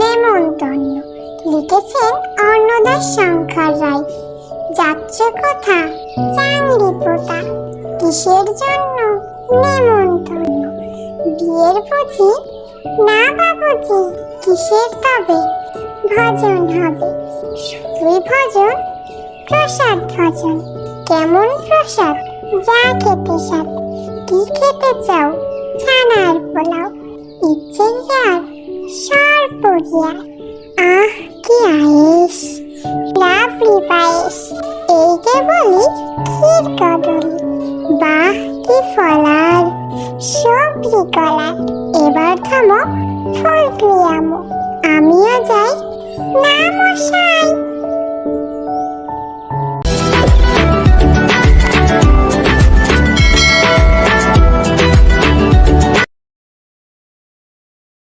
নেমন্তন্ন লিখেছেন অন্নদাস শঙ্কর রায়। যাচ্ছে কথা, চাংরি পোতা কিসের জন্য? নেমন্তন্ন। বিয়ের বুঝি না বাবুজি কিসের তবে? ভজন হবে। শুধুই ভজন? প্রসাদ ভজন। কেমন প্রসাদ? যা খেতে সাথ কি খেতে চাও? ছানার পোলাও। পড়িয়া আহ, কি আয়েস লাভলি পায়েস এইকে বলি ক্ষীর কদলি বাহ কি ফলার, সবজি কলার, এবার থামো ফজলি আমো আমিও যাই। না, মশাই।